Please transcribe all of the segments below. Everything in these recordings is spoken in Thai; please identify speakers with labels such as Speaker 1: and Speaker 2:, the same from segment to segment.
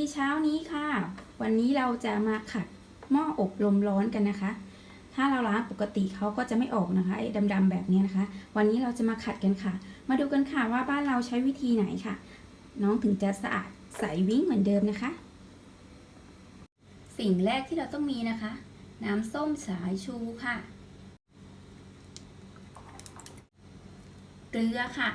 Speaker 1: ดีเช้านี้ค่ะ วันนี้เราจะมาขัดหม้ออบลมร้อนกันนะคะ ถ้าเราล้างปกติเขาก็จะไม่ออกนะคะไอ้ดำๆแบบนี้นะคะ วันนี้เราจะมาขัดกันค่ะ มาดูกันค่ะว่าบ้านเราใช้วิธีไหนค่ะ น้องถึงจะสะอาดใสวิ่งเหมือนเดิมนะคะ สิ่งแรกที่เราต้องมีนะคะ น้ำส้มสายชูค่ะ เกลือค่ะ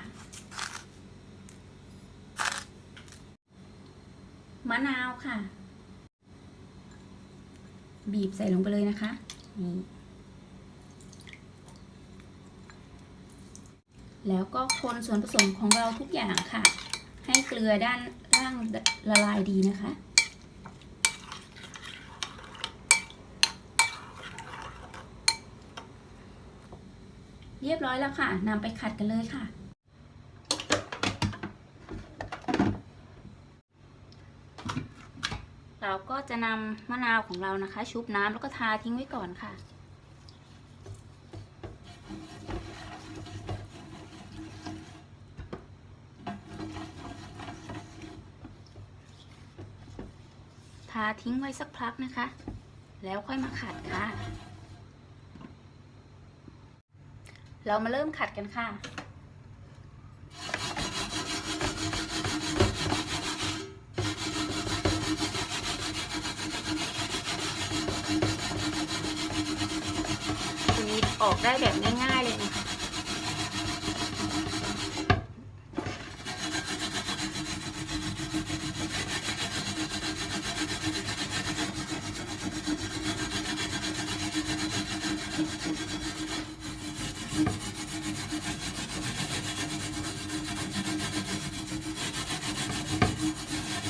Speaker 1: มะนาวค่ะ บีบใส่ลงไปเลยนะคะนี่แล้วก็คนส่วนผสมของเราทุกอย่างค่ะ ให้เกลือด้านล่างละลายดีนะคะ เรียบร้อยแล้วค่ะนำไปขัดกันเลยค่ะ เราก็จะนำมะนาวของเรานะคะ ชุบน้ำแล้วก็ทาทิ้งไว้ก่อนค่ะ ทาทิ้งไว้สักพักนะคะ แล้วค่อยมาขัดค่ะ เรามาเริ่มขัดกันค่ะ ตัวนี้ ออกได้แบบง่ายๆเลยนะคะ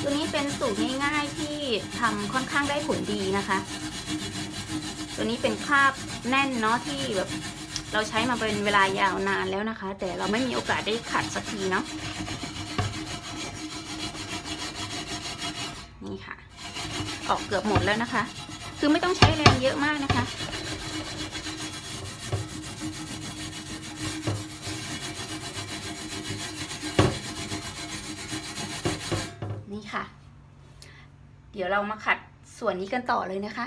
Speaker 1: ตัวนี้เป็นสูตรง่ายๆที่ทำค่อนข้างได้ผลดีนะคะ ตัวนี้เป็นคาบ แน่นเนาะที่แบบเราใช้มาเป็นเวลายาวนานแล้วนะคะ แต่เราไม่มีโอกาสได้ขัดสักทีเนาะนี่ค่ะ ออกเกือบหมดแล้วนะคะ คือไม่ต้องใช้แรงเยอะมากนะคะนี่ค่ะ เดี๋ยวเรามาขัดส่วนนี้กันต่อเลยนะคะ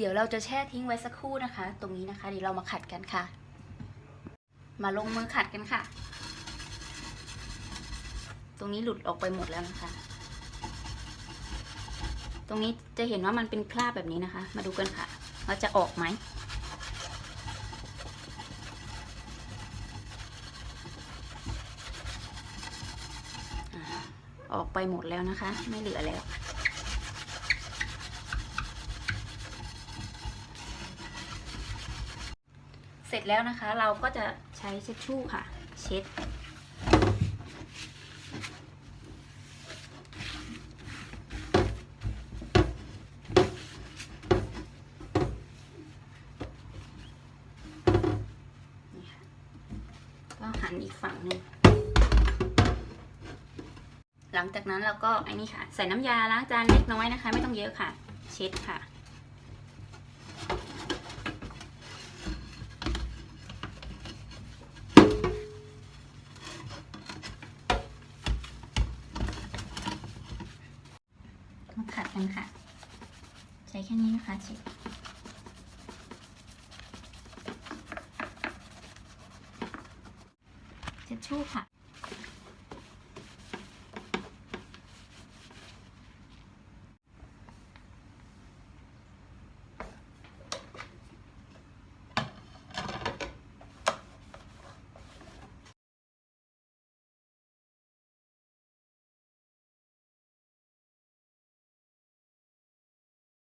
Speaker 1: เดี๋ยวเราจะแช่ทิ้งไว้สักครู่นะคะ ตรงนี้นะคะ เดี๋ยวเรามาขัดกันค่ะ มาลงมือขัดกันค่ะ ตรงนี้หลุดออกไปหมดแล้วนะคะ ตรงนี้จะเห็นว่ามันเป็นคราบแบบนี้นะคะ มาดูกันค่ะว่าจะออกไหมอ่าออกไปหมดแล้วนะคะ ไม่เหลือแล้ว เสร็จแล้วนะคะเราก็จะใช้เช็ดชู่ค่ะ เช็ด ก็หันอีกฝั่งหนึ่งหลังจากนั้นเราก็ไอ้นี่ค่ะ ใส่น้ำยาล้างจานเล็กน้อยนะคะ ไม่ต้องเยอะค่ะ เช็ดค่ะ มาขัด กันค่ะ ใช้แค่นี้นะคะเช็ดเช็ดชู่ค่ะ